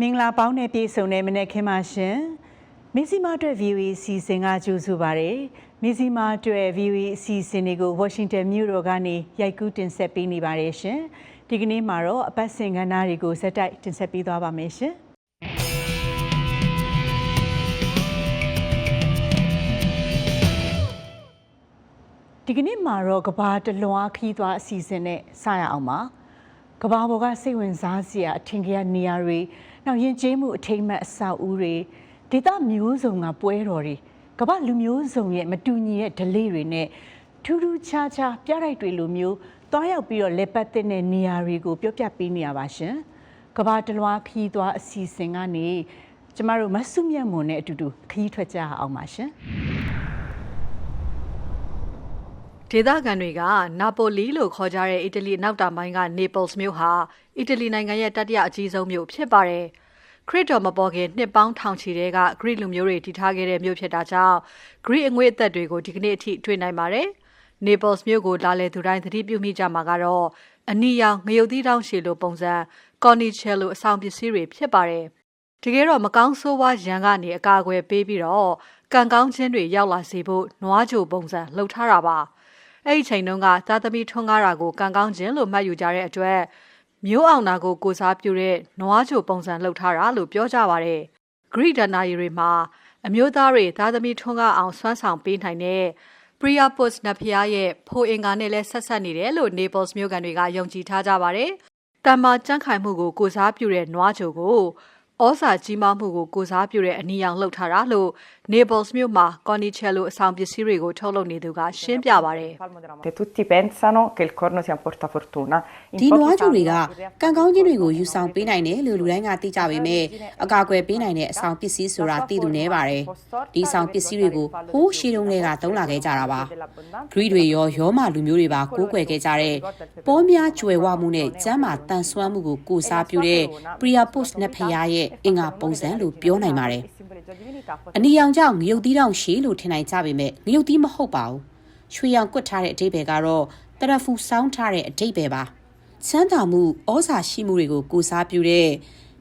မင်္ဂလာပေါင်းနဲ့ပြည့်စုံတဲ့မနေ့ခင်းပါရှင်မစ္စည်းမအတွက် VOA အစီအစဉ်ကကြိုဆိုပါရယ်မစ္စည်းမအတွက် VOA အစီအစဉ်တွေကို Washington မြို့တော်ကနေရိုက်ကူးတင်ဆက်ပေးနေပါတယ်ရှင်ဒီကနေ့မှာတော့အပတ်စဉ်ကဏ္ဍတွေကိုဇက်တိုက်တင်ဆက်ပေးသွားပါမယ်ရှင်ဒီကနေ့မှာတော့ကဘာတလွားခီးသွားအစီအစဉ်နဲ့စရအောင်ပါကဘာပေါ်ကစိတ်ဝင်စားစရာအထင်ကြီးနေရာတွေ နောက်ယဉ်ကျေးမှုအထိမ်းအမှတ်အဆောက်အဦတွေဒေသမျိုးစုံကပွဲတော်တွေကဘာလူမျိုးစုံရဲ့မတူညီတဲ့ဓလေ့တွေနဲ့ထူးထူးခြားခြားပြတိုက်တွေလိုမျိုးတွားရောက်ပြီးတော့လက်ပတ်တဲ့နေရာတွေကိုပြောပြပေးနေရပါရှင်ကဘာတလွားခီးသွားအစီအစဉ်ကနေကျမတို့မဆုမြတ်မွန်နဲ့အတူတူခီးထွက်ကြအောင်ပါရှင် ဒေသခံတွေက နာပိုလီလို့ခေါ်ကြတဲ့ အီတလီအနောက်တောင်ပိုင်းက Naples မြို့ဟာ အီတလီနိုင်ငံရဲ့ တတိယအကြီးဆုံးမြို့ဖြစ်ပါတယ်။ခရစ်တော်မပေါ်ခင် နှစ်ပေါင်းထောင်ချီတဲ့ကဂရိလူမျိုးတွေတည်ထားခဲ့တဲ့မြို့ဖြစ်တာကြောင့် ဂရိအငွေ့အသက်တွေကို ဒီကနေ့အထိ တွေ့နိုင်ပါတယ်။ Naples မြို့ကိုလာလေသူတိုင်း သတိပြုမိကြမှာကတော့ အနီရောင် ငရုတ်သီးတောင်းရှည်လိုပုံစံ Cornicello အဆောင်ပစ္စည်းတွေဖြစ်ပါတယ်။တကယ်တော့ မကောင်းဆိုးဝါးရန်ကနေ အကာအကွယ်ပေးပြီးတော့ကံကောင်းခြင်းတွေ ရောက်လာစေဖို့ နွားကြိုပုံစံလှုပ်ထားတာပါ။ အဲ့ဒီချိန်တုန်းကသားသမီးထွန်းကားတာကိုကံကောင်းခြင်းလို့မှတ်ယူကြတဲ့အတွက်မျိုးအောင်နာကိုကိုစားပြုတဲ့နွားကြိုပုံစံလှုပ်ထားတာလို့ပြောကြပါတယ်။ဂရိဒနာရီတွေမှာအမျိုးသားတွေသားသမီးထွန်းကားအောင်စွမ်းဆောင်ပေးနိုင်တဲ့ Priapus နတ်ဖျားရဲ့ဖိုအင်္ဂါနဲ့လည်းဆက်ဆက်နေတယ်လို့ Naples မြို့ကန်တွေကယုံကြည်ထားကြပါတယ်။တမ္မာကြန့်ခိုင်မှုကိုကိုစားပြုတဲ့နွားကြိုကိုဩစာကြီးမားမှုကိုကိုစားပြုတဲ့အနီရောင်လှုပ်ထားတာလို့ Naples မြို့မှာ Cornicello အဆောင်ပစ္စည်းတွေကိုထုတ်လုပ်နေသူကရှင်းပြပါတယ်။ Tutti pensano che il corno sia un portafortuna. In ဒီ pochi နွားကျူ casi တွေက la ကံကောင်းခြင်းတွေကို ယူဆောင်ပေးနိုင်တယ်လို့ လူတိုင်းက သိကြပေမဲ့ အကာအကွယ်ပေးနိုင်တဲ့ အဆောင်ပစ္စည်းဆိုတာ သိသူနည်းပါတယ်။ဒီအဆောင်ပစ္စည်းတွေကို ဟိုးရှေးတုန်းကသုံးလာခဲ့ကြတာပါ။ဂရိတွေရော ရောမလူမျိုးတွေပါ ကိုးကွယ်ခဲ့ကြတဲ့ ပေါများကျွယ်ဝမှုနဲ့ ကျမ်းမာတန်ဆွမ်းမှုကို ကိုးစားပြုတဲ့ Priapus နတ်ဖျားရဲ့ အင်္ဂါပုံစံလို့ ပြောနိုင်ပါတယ်။ simboleggia divinità, အနီရောင်ကြောင့်ငရုတ်သီးတောင်ရှည်လို့ထင်နိုင်ကြပေမဲ့ငရုတ်သီးမဟုတ်ပါဘူး။ရွှေရောင်ကွက်ထားတဲ့အတိတ်ပဲကတော့တရဖူစောင်းထားတဲ့အတိတ်ပဲပါ။ချမ်းသာမှုဩဇာရှိမှုတွေကိုကိုစားပြုတဲ့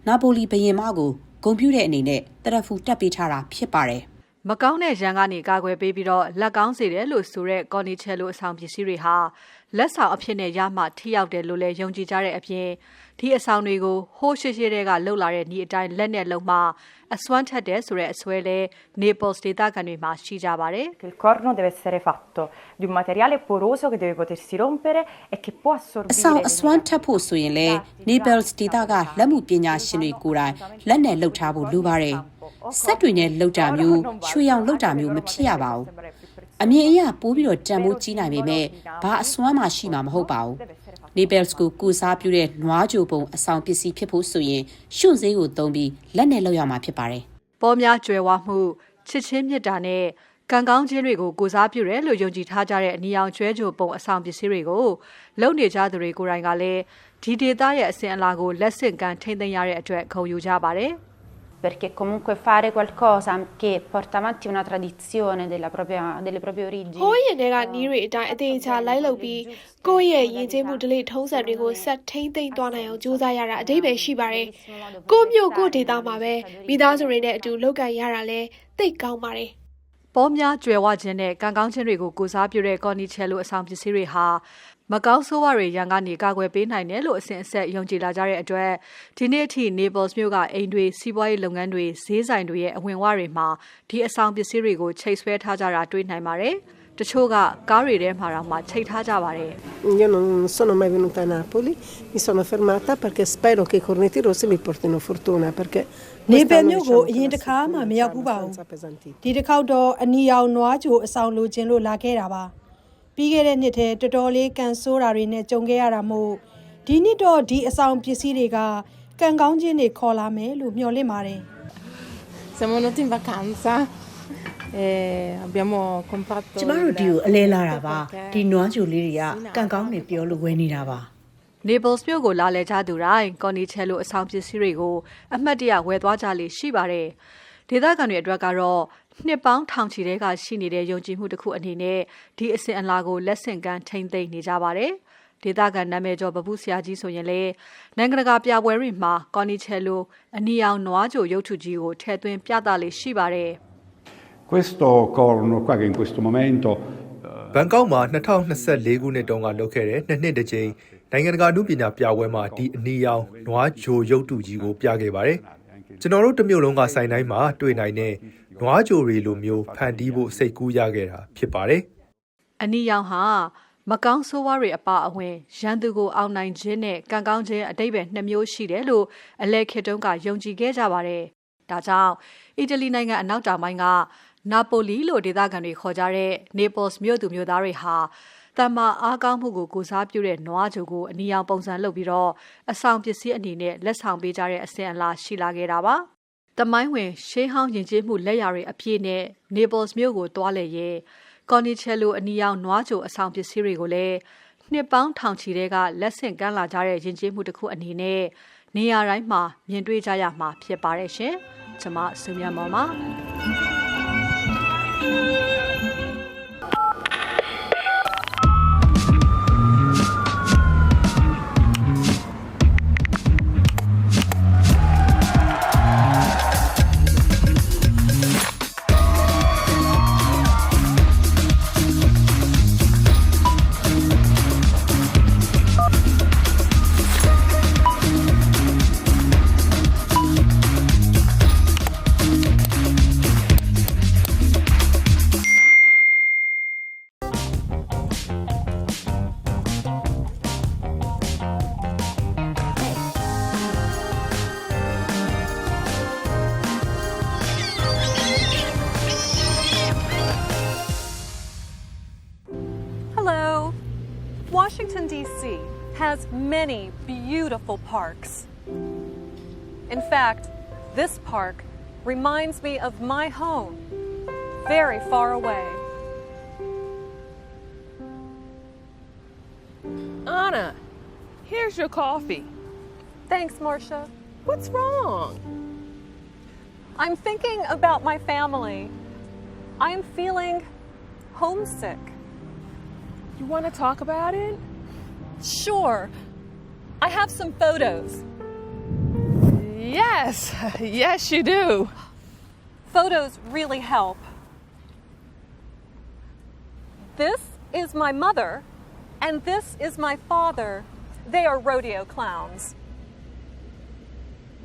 နာပိုလီဘုရင်မကိုဂုဏ်ပြုတဲ့အနေနဲ့တရဖူတက်ပေးထားတာဖြစ်ပါတယ်။မကောင်းတဲ့ရန်ကနေကာကွယ်ပေးပြီးတော့လက်ကောင်းစေတယ်လို့ဆိုတဲ့ Cornicello အဆောင်ပစ္စည်းတွေဟာလက်ဆောင်အဖြစ်နဲ့ရမှထိရောက်တယ်လို့လည်းယုံကြည်ကြတဲ့အပြင် ဒီအဆောင်တွေကိုဟိုးရှိရှိတဲ့ကလှုပ်လာတဲ့ဤအတိုင်းလက်နဲ့လုံးမှအစွမ်းထက်တယ်ဆိုတဲ့အစွဲလဲ Naples ဒေသခံတွေမှာရှိကြပါတယ် che il corno deve essere fatto di un materiale poroso che deve potersi rompere e che può အ assorbire ဆောင် le အစွမ်းထပ်ဖို့ဆိုရင်လည်း Naples ဒေသကလက်မှုပညာရှင်တွေကိုယ်တိုင်လက်နဲ့လှုပ်ထားဖို့လိုပါတယ်။စက်တွေနဲ့လှုပ်တာမျိုးရွှေရောင်လှုပ်တာမျိုးမဖြစ်ရပါဘူး။အမြင်အရပိုးပြီးတော့တန်ဖိုးကြီးနိုင်ပေမဲ့ဘာအစွမ်းမှရှိမှာမဟုတ်ပါဘူး။ Naples ကိုကုစားပြုတဲ့နွားကြိုပုံအဆောင်ပစ္စည်းဖြစ်ဖို့ဆိုရင်ရွှွန့်စည်းကိုသုံးပြီးလက်နဲ့လှုပ်ရမှာဖြစ်ပါတယ်။ပေါ်များကြွယ်ဝမှုချစ်ချင်းမြတ်တာနဲ့ကံကောင်းခြင်းတွေကိုကိုစားပြုတယ်လို့ယုံကြည်ထားကြတဲ့အနီရောင်ကျွဲကြိုပုံအဆောင်ပစ္စည်းတွေကိုလုံနေကြသူတွေကိုယ်တိုင်ကလည်းဒီဒေသရဲ့အစဉ်အလာကိုလက်ဆင့်ကမ်းထိမ့်သိမ်းရတဲ့အတွက်ဂုဏ်ယူကြပါတယ် perché comunque fare qualcosa che porta avanti una tradizione della propria, delle proprie origini. ဟိုးရင်တွေကနီးတွေအတိုင်းအသေးချာလိုက်လုပ်ပြီးကိုယ့်ရဲ့ယဉ်ကျေးမှုဓလေ့ထုံးစံတွေကိုဆက်ထိမ့်သိမ့်သွားနိုင်အောင်ကြိုးစားရတာအတိတ်ပဲရှိပါတယ်။ကိုယ့်မြို့ကိုယ့်ဒေသမှာပဲမိသားစုတွေနဲ့အတူလုပ်ကန်ရတာလဲသိတ်ကောင်းပါတယ်။ ပေါ်များကြွယ်ဝခြင်းနဲ့ကံကောင်းခြင်းတွေကိုကိုစားပြုတဲ့ Cornicello အဆောင်ပစ္စည်းတွေဟာမကောင်းဆိုးဝါးတွေရန်ကနေကာကွယ်ပေးနိုင်တယ်လို့အစဉ်အဆက်ယုံကြည်လာကြတဲ့အတွက်ဒီနေ့အထိ Naples မြို့ကအိမ်တွေစီးပွားရေးလုပ်ငန်းတွေဈေးဆိုင်တွေရဲ့အဝင်ဝတွေမှာဒီအဆောင်ပစ္စည်းတွေကိုချိတ်ဆွဲထားကြတာတွေ့နိုင်ပါတယ်။တချို့ကကားတွေထဲမှာတော့မှချိတ်ထားကြပါတယ် Io non sono mai venuta a Napoli, mi sono fermata perché spero che i cornetti rossi mi portino fortuna perché နေပယ် quest'anno မြို့ကို diciamo အ che ရင် la တစ်ခါမှ situazione မ è ရောက်ဘူးပါဘူး abbastanza appesantita. ဒီတစ်ခေါက်တော့အနီရောင်နွားကြိုအဆောင်လိုချင်လို့လာခဲ့တာပါပြီးခဲ့တဲ့နှစ်ထဲတော်တော်လေးကန်ဆိုးတာတွေနဲ့ကြုံခဲ့ရတာမို့ဒီနှစ်တော့ဒီအဆောင်ပစ္စည်းတွေကကံကောင်းခြင်းတွေခေါ်လာမယ်လို့မျှော်လင့်ပါတယ် Siamo venuti in vacanza e abbiamo comprato ကျမတို့ဒီကိုအလဲလာတာပါဒီနွားကြိုလေးတွေကကံကောင်းနေပြောလို့ဝယ်နေတာပါ။ Naples မြို့ကိုလာလည်ကြသူတိုင်း Cornicello အဆောင်ပစ္စည်းတွေကို အမှတ်တရဝယ်သွားကြလေရှိပါတယ်။ဒေသခံတွေအတွက်ကတော့နှစ်ပေါင်းထောင်ချီတဲ့ကရှိနေတဲ့ယုံကြည်မှုတစ်ခုအနေနဲ့ဒီအစဉ်အလာကိုလက်ဆင့်ကမ်းထိမ့်သိမ့်နေကြပါတယ်။ဒေသခံနာမည်ကျော်ပပုဆရာကြီးဆိုရင်လေနိုင်ငံတကာပြပွဲတွေမှာကော်နီချယ်လိုအနီရောင်နွားကြိုရုပ်ထုကြီးကိုထည့်သွင်းပြသလေးရှိပါတယ် Questo corno qua che in questo momento ဘန်ကောက်မှာ2024ခုနှစ်တုန်းကလုပ်ခဲ့တဲ့နှစ်နှစ်တစ်ကြိမ် နိုင်ငံတကာအမှုပညာပြပွဲမှာဒီအနီရောင်နွားဂျိုရုပ်တုကြီးကိုပြခဲ့ပါတယ်။ကျွန်တော်တို့တစ်မျိုးလုံးကစိုင်တိုင်းမှာတွေ့နိုင်တဲ့နွားဂျိုတွေလိုမျိုးဖန်တီးဖို့စိတ်ကူးရခဲ့တာဖြစ်ပါတယ်။အနီရောင်ဟာမကောင်းဆိုးဝါးတွေအပါအဝင်ရန်သူကိုအောင်နိုင်ခြင်းနဲ့ကံကောင်းခြင်းအတိတ်ပဲနှစ်မျိုးရှိတယ်လို့အလဲခေတုံးကယုံကြည်ခဲ့ကြပါတယ်။ဒါကြောင့်အီတလီနိုင်ငံအနောက်တောင်ပိုင်းကနာပိုလီလို့ဒေသခံတွေခေါ်ကြတဲ့ Naples မြို့သူမြို့သားတွေဟာ တမ္မာအားကောင်းမှုကိုကိုစားပြုတဲ့နွားဂျိုကိုအနီရောင်ပုံစံလုပ်ပြီးတော့အဆောင်ပစ္စည်းအနေနဲ့လက်ဆောင်ပေးကြတဲ့အစဉ်အလာရှိလာခဲ့တာပါ။တမိုင်းဝင်ရှေးဟောင်းယဉ်ကျေးမှုလက်ရာတွေအပြည့်နဲ့ Naples မြို့ကိုတွားလေရင်ကော်နီချယ်လိုအနီရောင်နွားကြိုအဆောင်ပစ္စည်းတွေကိုလည်းနှစ်ပေါင်းထောင်ချီတဲ့ကလက်ဆင့်ကမ်းလာကြတဲ့ယဉ်ကျေးမှုတစ်ခုအနေနဲ့နေရာတိုင်းမှာမြင်တွေ့ကြရမှာဖြစ်ပါတယ်ရှင်။ကျွန်မစုမြတ်မောင်ပါ Washington, D.C. has many beautiful parks. In fact, this park reminds me of my home, very far away. Anna, here's your coffee. Thanks, Marcia. What's wrong? I'm thinking about my family. I'm feeling homesick. You want to talk about it? Sure. I have some photos. Yes, yes, you do. Photos really help. This is my mother, and this is my father. They are rodeo clowns.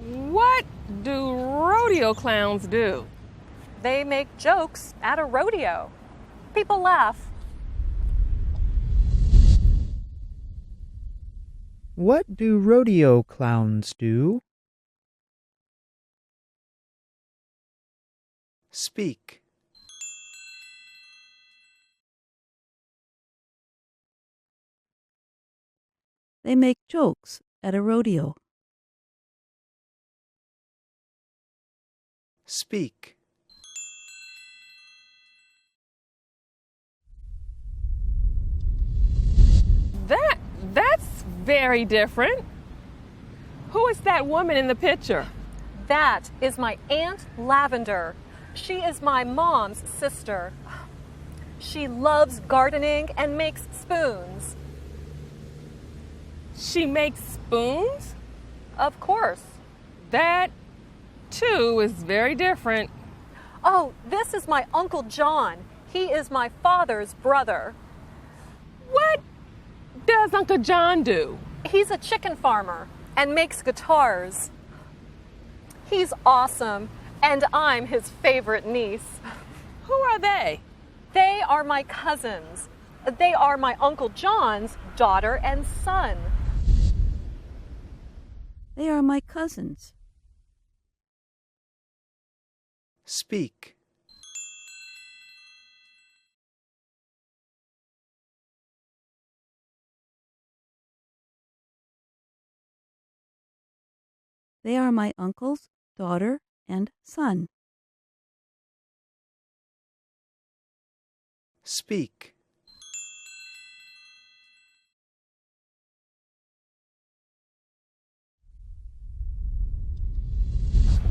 What do rodeo clowns do? They make jokes at a rodeo. People laugh. What do rodeo clowns do? Speak. They make jokes at a rodeo. Speak. That that's very different. Who is that woman in the picture? That is my Aunt Lavender. She is my mom's sister. She loves gardening and makes spoons. She makes spoons? Of course. That too is very different. Oh, this is my Uncle John. He is my father's brother. What does Uncle John do? He's a chicken farmer and makes guitars. He's awesome, and I'm his favorite niece. Who are they? They are my cousins. They are my Uncle John's daughter and son. They are my cousins. Speak. They are my uncle's daughter and son. Speak.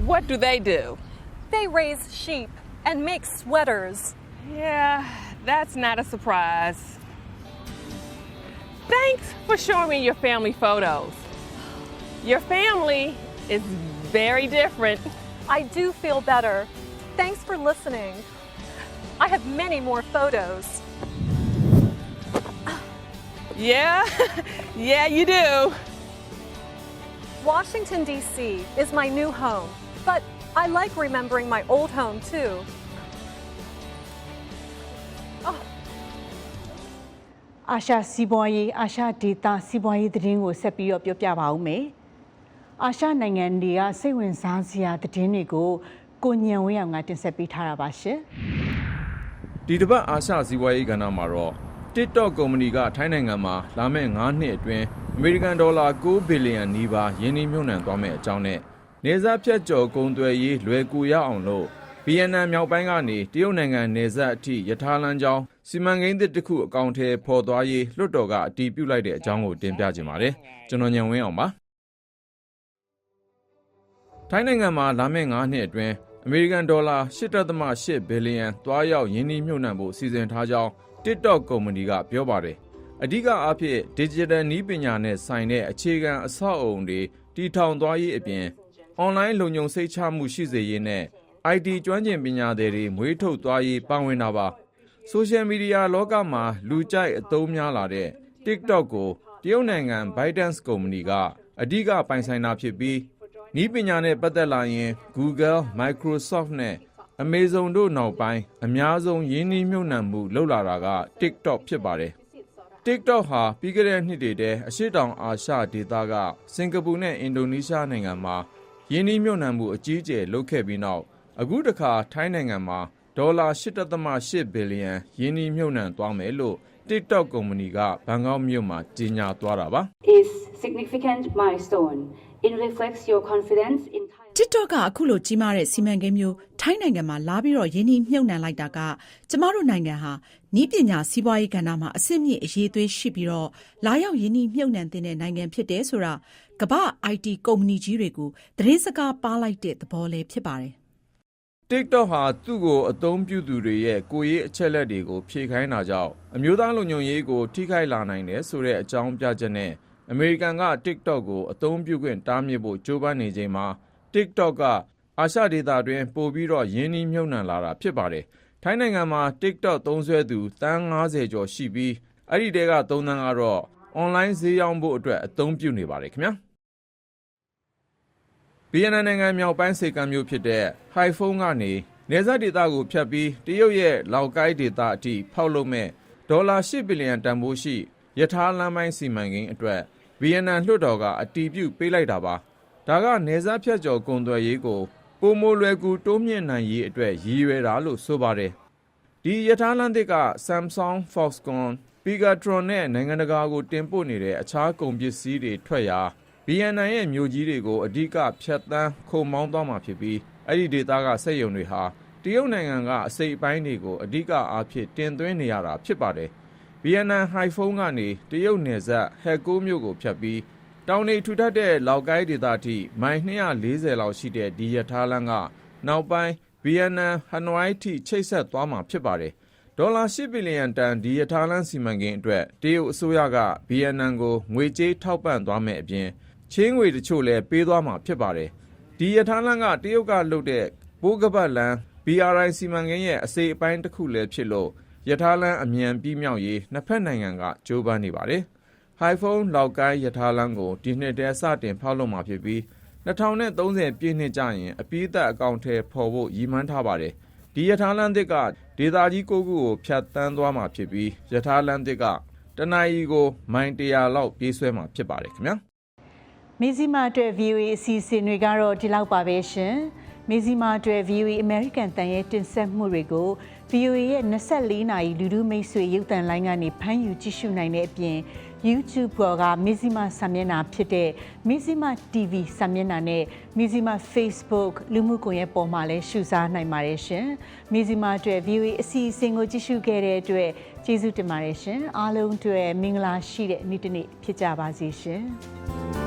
What do they do? They raise sheep and make sweaters. Yeah, that's not a surprise. Thanks for showing me your family photos. Your family is very different. I do feel better. Thanks for listening. I have many more photos. Yeah, yeah, you do. Washington, D.C. is my new home, but I like remembering my old home too. အာရှစီးပွားရေးအာရှဒေတာစီးပွားရေးသတင်းကိုဆက်ပြီးတော့ပြောပြပါဦးမယ်။ အာရှနိုင်ငံတွေကစိတ်ဝင်စားစရာသတင်းတွေကိုကိုညံဝင်းအောင်ကတင်ဆက်ပေးထားတာပါရှင်။ဒီတစ်ပတ်အာရှဇီဝရေးကဏ္ဍမှာတော့ TikTok ကုမ္ပဏီကထိုင်းနိုင်ငံမှာလာမယ့်9နှစ်အတွင်းအမေရိကန်ဒေါ်လာ9ဘီလီယံနီးပါးယင်းနှိမ့်မြုပ်နှံသွားမယ့်အကြောင်းနဲ့နေစားဖြတ်ကျော်ကုန်သွယ်ရေးလွယ်ကူရအောင်လို့ဗီယက်နမ်မြောက်ပိုင်းကနေတရုတ်နိုင်ငံနေဆက်အထိယထာလမ်းကြောင်းစီမံကိန်းသစ်တစ်ခုအကောင့်ထဲပေါ်သွားရေးလွှတ်တော်ကအတည်ပြုလိုက်တဲ့အကြောင်းကိုတင်ပြကြပါမယ်။ကျွန်တော်ညံဝင်းအောင်ပါ။ ထိုင်းနိုင်ငံမှာ လာမယ့်9နှစ်အတွင်း အမေရိကန်ဒေါ်လာ8.8ဘီလီယံ သွားရောက်ယင်းနှိမ့်မြုပ်နှံဖို့ စီစဉ်ထားကြောင်း TikTok ကုမ္ပဏီက ပြောပါတယ်။အဓိကအားဖြင့် Digital နည်းပညာနဲ့ဆိုင်တဲ့ အခြေခံအဆောက်အအုံတွေ တည်ထောင်သွားရေးအပြင် online လုံခြုံစိတ်ချမှု ရှိစေရေးနဲ့ IT ကျွမ်းကျင်ပညာသည်တွေ မွေးထုတ်သွားရေး ပါဝင်တာပါ။ Social Media လောကမှာ လူကြိုက်အသုံးများလာတဲ့ TikTok ကို တရုတ်နိုင်ငံ ByteDance ကုမ္ပဏီက အဓိက ပိုင်ဆိုင်တာဖြစ်ပြီး နည်းပညာနဲ့ ပတ်သက်လာရင် Google, Microsoft နဲ့ Amazon တို့နောက်ပိုင်း အများဆုံး ရင်းနှီးမြှုပ်နှံမှု လုပ်လာတာက TikTok ဖြစ်ပါတယ်။ TikTok ဟာ ပြီးခဲ့တဲ့နှစ်တွေထဲ အရှေ့တောင်အာရှဒေသက စင်ကာပူနဲ့ အင်ဒိုနီးရှားနိုင်ငံမှာယင်းနှီးမြှုပ်နှံမှု အကြီးအကျယ် လုပ်ခဲ့ပြီးနောက် အခုတစ်ခါ ထိုင်းနိုင်ငံမှာ ဒေါ်လာ8.8ဘီလီယံယင်းနှီးမြှုပ်နှံသွားမယ်လို့ TikTok ကုမ္ပဏီကဘန်ကောက်မြို့မှာကြေညာသွားတာပါ is significant milestone. It reflects your confidence in TikTok ကအခုလိုကြီးမားတဲ့စီမံကိန်းမျိုးထိုင်းနိုင်ငံမှာလာပြီးတော့ရင်းနှီးမြှုပ်နှံလိုက်တာကကျမတို့နိုင်ငံဟာနီးပညာစီးပွားရေးကဏ္ဍမှာအဆင့်မြင့်အရေးသွေးရှိပြီးတော့လာရောက်ရင်းနှီးမြှုပ်နှံတဲ့နိုင်ငံဖြစ်တယ်ဆိုတာကမ္ဘာ IT ကုမ္ပဏီကြီးတွေကိုသတင်းစကားပါလိုက်တဲ့သဘောလည်းဖြစ်ပါတယ် TikTok ဟာ သူ့ကိုအသုံးပြုသူတွေရဲ့ ကိုယ်ရေးအချက်လက်တွေကို ဖြည့်ခိုင်းတာကြောင့် အမျိုးသားလုံခြုံရေးကို ထိခိုက်လာနိုင်တယ်ဆိုတဲ့ အကြောင်းပြချက်နဲ့ အမေရိကန်က TikTok ကို အသုံးပြုခွင့် တားမြစ်ဖို့ ကြိုးပမ်းနေချိန်မှာ TikTok က အာရှဒေသတွင်း ပို့ပြီးတော့ယင်းနှီးမြှုပ်နှံလာတာ ဖြစ်ပါတယ်။ထိုင်းနိုင်ငံမှာ TikTok သုံးစွဲသူတန်း90ကျော်ရှိပြီး အဲ့ဒီတဲက3တန်းကတော့ online ဈေးရောင်းဖို့အတွက် အသုံးပြုနေပါတယ်ခင်ဗျာ။ ဗီယက်နမ်နိုင်ငံမြောက်ပိုင်းစေကံမြို့ဖြစ်တဲ့ ဟိုင်ဖုန်းကနေနေဆက်ဒေသကိုဖြတ်ပြီး တရုတ်ရဲ့ လောက်ကိုင်းဒေသအထိ ဖောက်လုပ်မဲ့ဒေါ်လာ8ဘီလီယံတန်ဖိုးရှိယထာလမ်းပိုင်း စီမံကိန်းအတွက် ဗီယက်နမ်လွှတ်တော်က အတီးပြုတ်ပေးလိုက်တာပါ ဒါကနေဆက်ဖြတ်ကျော် ကုန်သွယ်ရေးကိုပုံမလွယ်ကူ တိုးမြင့်နိုင်ရေးအတွက် ရည်ရွယ်တာလို့ ဆိုပါတယ် ဒီယထာလမ်းသစ်က Samsung, Foxconn, Pegatron နဲ့ နိုင်ငံတကာကို တင်ပို့နေတဲ့ အခြားကုန်ပစ္စည်းတွေထွက်ရာ ဗီယက်နမ်ရဲ့မြို့ကြီးတွေကို အဓိက ဖြတ်တန်းခုံမောင်းသွားမှာဖြစ်ပြီး အဲ့ဒီဒေသက စက်ရုံတွေဟာ တရုတ်နိုင်ငံက အစိပ်အပိုင်းတွေကို အဓိကအားဖြင့် တင်သွင်းနေရတာ ဖြစ်ပါတယ် ဗီယက်နမ် ဟိုင်ဖုန်းကနေ တရုတ်နယ်စပ်ဟက်ကိုမြို့ကိုဖြတ်ပြီး တောင်နေထူထပ်တဲ့ လောက်ကိုင်းဒေသအထိ မိုင်240လောက်ရှိတဲ့ ဒီရထားလမ်းက နောက်ပိုင်း ဗီယက်နမ် ဟနွိုင်းထိ ချိတ်ဆက်သွားမှာ ဖြစ်ပါတယ် ဒေါ်လာ10ဘီလီယံတန် ဒီရထားလမ်း စီမံကိန်းအတွက် တရုတ်အစိုးရက ဗီယက်နမ်ကို ငွေကြေးထောက်ပံ့သွားမယ်အပြင် ချင်းငွေတချို့လည်းပေးသွားမှာဖြစ်ပါတယ်ဒီရထားလမ်းကတရုတ်ကလုပ်တဲ့ပိုးကပတ်လမ်း BRI စီမံကိန်းရဲ့အစိပ်အပိုင်းတစ်ခုလည်းဖြစ်လို့ရထားလမ်းအမြန်ပြီးမြောက်ရေးနှစ်ဖက်နိုင်ငံကကြိုးပမ်းနေပါတယ်ဟိုင်ဖုန်းလောက်ကိုင်းရထားလမ်းကိုဒီနှစ်တည်းစတင်ဖောက်လုပ်မှာဖြစ်ပြီး2030ပြည့်နှစ်ကျရင်အပိသက်အကောင့်ထဲပေါ်ဖို့ရည်မှန်းထားပါတယ်ဒီရထားလမ်းသစ်ကဒေသကြီးကိုခုကိုဖြတ်တန်းသွားမှာဖြစ်ပြီးရထားလမ်းသစ်ကတနအီကို မိုင်100လောက်ပြေးဆွဲမှာဖြစ်ပါတယ်ခင်ဗျာ မေဇီမာအတွက် VOA အစီအစဉ်တွေကတော့ဒီလောက်ပါပဲရှင်။မေဇီမာအတွက် VOA American တန်ရဲ့တင်ဆက်မှုတွေကို VOA ရဲ့24နာရီလူလူမိတ်ဆွေရုပ်သံလိုင်းကနေဖမ်းယူကြည့်ရှုနိုင်တဲ့အပြင် YouTube ပေါ်ကမေဇီမာစာမျက်နှာဖြစ်တဲ့မေဇီမာ TV စာမျက်နှာနဲ့မေဇီမာ Facebook လူမှုကွန်ရက်ပေါ်မှာလည်းရှုစားနိုင်ပါတယ်ရှင်။မေဇီမာအတွက် VOA အစီအစဉ်ကိုကြည့်ရှုခဲ့တဲ့အတွက်ကျေးဇူးတင်ပါတယ်ရှင်။အားလုံးအတွက်မင်္ဂလာရှိတဲ့နေ့တစ်နေ့ဖြစ်ကြပါစေရှင်။